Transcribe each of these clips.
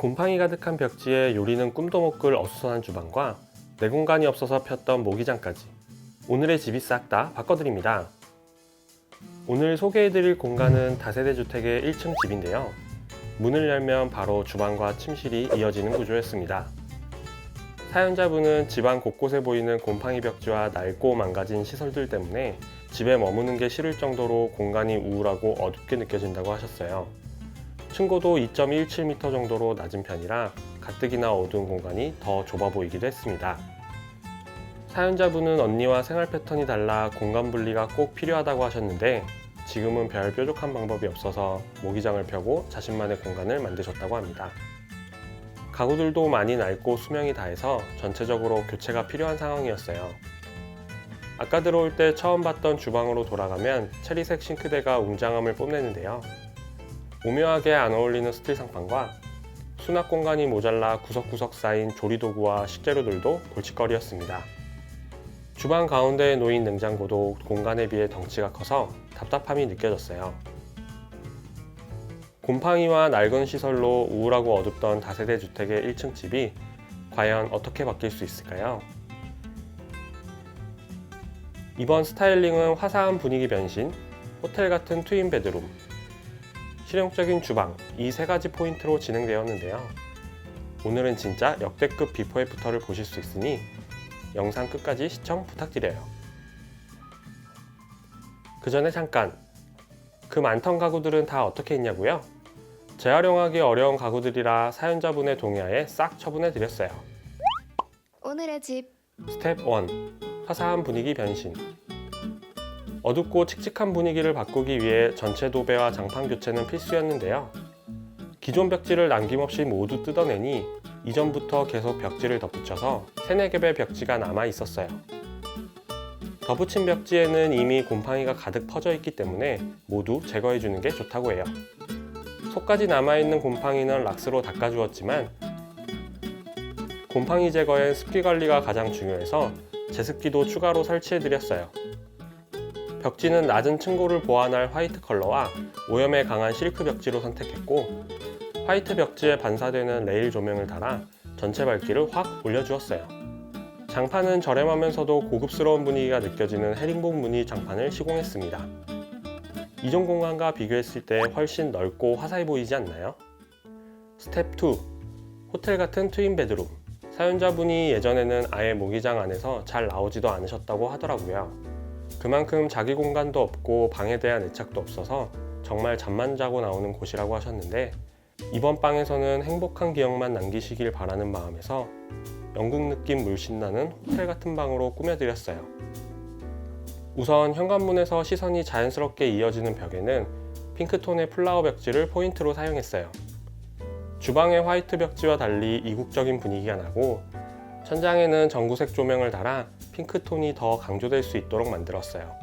곰팡이 가득한 벽지에 요리는 꿈도 못 꿀 어수선한 주방과 내 공간이 없어서 폈던 모기장까지 오늘의 집이 싹 다 바꿔드립니다. 오늘 소개해드릴 공간은 다세대 주택의 1층 집인데요. 문을 열면 바로 주방과 침실이 이어지는 구조였습니다. 사연자분은 집안 곳곳에 보이는 곰팡이 벽지와 낡고 망가진 시설들 때문에 집에 머무는 게 싫을 정도로 공간이 우울하고 어둡게 느껴진다고 하셨어요. 층고도 2.17m 정도로 낮은 편이라 가뜩이나 어두운 공간이 더 좁아 보이기도 했습니다. 사연자분은 언니와 생활 패턴이 달라 공간 분리가 꼭 필요하다고 하셨는데 지금은 별 뾰족한 방법이 없어서 모기장을 펴고 자신만의 공간을 만드셨다고 합니다. 가구들도 많이 낡고 수명이 다해서 전체적으로 교체가 필요한 상황이었어요. 아까 들어올 때 처음 봤던 주방으로 돌아가면 체리색 싱크대가 웅장함을 뽐내는데요. 오묘하게 안 어울리는 스틸 상판과 수납 공간이 모자라 구석구석 쌓인 조리도구와 식재료들도 골칫거리였습니다. 주방 가운데에 놓인 냉장고도 공간에 비해 덩치가 커서 답답함이 느껴졌어요. 곰팡이와 낡은 시설로 우울하고 어둡던 다세대 주택의 1층 집이 과연 어떻게 바뀔 수 있을까요? 이번 스타일링은 화사한 분위기 변신, 호텔 같은 트윈 베드룸, 실용적인 주방 이 세 가지 포인트로 진행되었는데요. 오늘은 진짜 역대급 비포 애프터를 보실 수 있으니 영상 끝까지 시청 부탁드려요. 그 전에 잠깐 그 많던 가구들은 다 어떻게 했냐고요? 재활용하기 어려운 가구들이라 사연자분의 동의하에 싹 처분해 드렸어요. 오늘의 집 스텝 1 화사한 분위기 변신 어둡고 칙칙한 분위기를 바꾸기 위해 전체 도배와 장판 교체는 필수였는데요. 기존 벽지를 남김없이 모두 뜯어내니 이전부터 계속 벽지를 덧붙여서 세네 겹의 벽지가 남아 있었어요. 덧붙인 벽지에는 이미 곰팡이가 가득 퍼져 있기 때문에 모두 제거해 주는 게 좋다고 해요. 속까지 남아있는 곰팡이는 락스로 닦아주었지만 곰팡이 제거엔 습기 관리가 가장 중요해서 제습기도 추가로 설치해 드렸어요. 벽지는 낮은 층고를 보완할 화이트 컬러와 오염에 강한 실크 벽지로 선택했고 화이트 벽지에 반사되는 레일 조명을 달아 전체 밝기를 확 올려주었어요. 장판은 저렴하면서도 고급스러운 분위기가 느껴지는 헤링복 무늬 장판을 시공했습니다. 이전 공간과 비교했을 때 훨씬 넓고 화사해 보이지 않나요? 스텝 2. 호텔 같은 트윈 베드룸. 사연자분이 예전에는 아예 모기장 안에서 잘 나오지도 않으셨다고 하더라고요. 그만큼 자기 공간도 없고 방에 대한 애착도 없어서 정말 잠만 자고 나오는 곳이라고 하셨는데 이번 방에서는 행복한 기억만 남기시길 바라는 마음에서 영국 느낌 물씬 나는 호텔 같은 방으로 꾸며드렸어요. 우선 현관문에서 시선이 자연스럽게 이어지는 벽에는 핑크톤의 플라워 벽지를 포인트로 사용했어요. 주방의 화이트 벽지와 달리 이국적인 분위기가 나고 천장에는 전구색 조명을 달아 핑크톤이 더 강조될 수 있도록 만들었어요.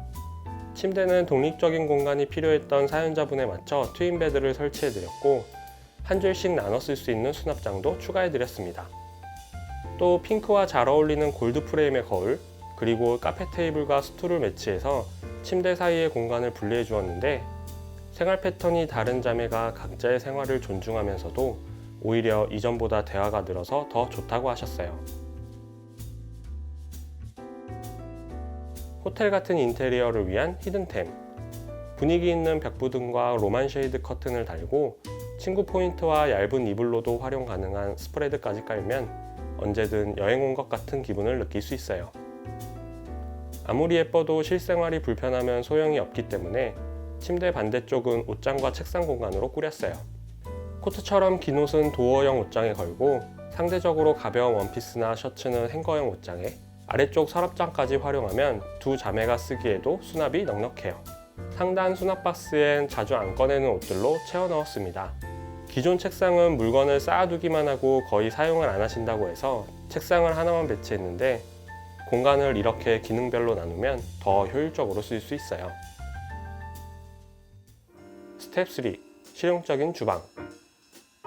침대는 독립적인 공간이 필요했던 사연자분에 맞춰 트윈베드를 설치해드렸고 한 줄씩 나눠 쓸 수 있는 수납장도 추가해드렸습니다. 또 핑크와 잘 어울리는 골드 프레임의 거울, 그리고 카페 테이블과 스툴을 매치해서 침대 사이의 공간을 분리해 주었는데 생활 패턴이 다른 자매가 각자의 생활을 존중하면서도 오히려 이전보다 대화가 늘어서 더 좋다고 하셨어요. 호텔 같은 인테리어를 위한 히든템. 분위기 있는 벽부 등과 로만 쉐이드 커튼을 달고 친구 포인트와 얇은 이불로도 활용 가능한 스프레드까지 깔면 언제든 여행 온 것 같은 기분을 느낄 수 있어요. 아무리 예뻐도 실생활이 불편하면 소용이 없기 때문에 침대 반대쪽은 옷장과 책상 공간으로 꾸렸어요. 코트처럼 긴 옷은 도어형 옷장에 걸고 상대적으로 가벼운 원피스나 셔츠는 행거형 옷장에 아래쪽 서랍장까지 활용하면 두 자매가 쓰기에도 수납이 넉넉해요. 상단 수납 박스엔 자주 안 꺼내는 옷들로 채워 넣었습니다. 기존 책상은 물건을 쌓아두기만 하고 거의 사용을 안 하신다고 해서 책상을 하나만 배치했는데 공간을 이렇게 기능별로 나누면 더 효율적으로 쓸 수 있어요. 스텝 3. 실용적인 주방.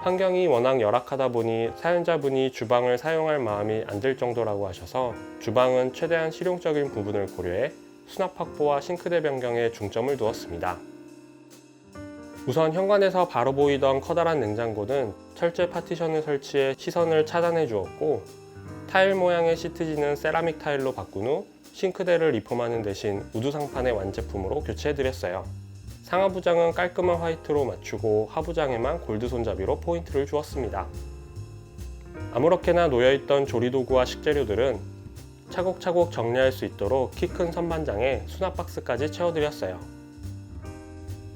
환경이 워낙 열악하다 보니 사연자분이 주방을 사용할 마음이 안 들 정도라고 하셔서 주방은 최대한 실용적인 부분을 고려해 수납 확보와 싱크대 변경에 중점을 두었습니다. 우선 현관에서 바로 보이던 커다란 냉장고는 철제 파티션을 설치해 시선을 차단해 주었고 타일 모양의 시트지는 세라믹 타일로 바꾼 후 싱크대를 리폼하는 대신 우드 상판의 완제품으로 교체해 드렸어요. 상하부장은 깔끔한 화이트로 맞추고 하부장에만 골드 손잡이로 포인트를 주었습니다. 아무렇게나 놓여있던 조리도구와 식재료들은 차곡차곡 정리할 수 있도록 키 큰 선반장에 수납 박스까지 채워드렸어요.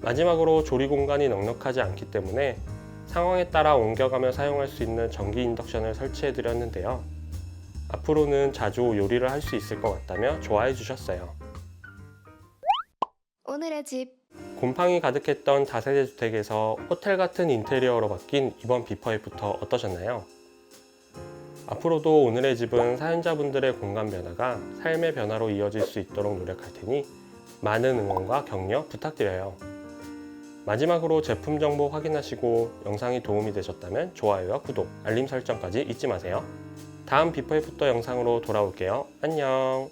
마지막으로 조리 공간이 넉넉하지 않기 때문에 상황에 따라 옮겨가며 사용할 수 있는 전기 인덕션을 설치해 드렸는데요. 앞으로는 자주 요리를 할 수 있을 것 같다며 좋아해 주셨어요. 오늘의 집. 곰팡이 가득했던 다세대 주택에서 호텔 같은 인테리어로 바뀐 이번 비퍼앱부터 어떠셨나요? 앞으로도 오늘의 집은 사연자분들의 공간 변화가 삶의 변화로 이어질 수 있도록 노력할 테니 많은 응원과 격려 부탁드려요. 마지막으로 제품 정보 확인하시고 영상이 도움이 되셨다면 좋아요와 구독, 알림 설정까지 잊지 마세요. 다음 비퍼앱부터 영상으로 돌아올게요. 안녕.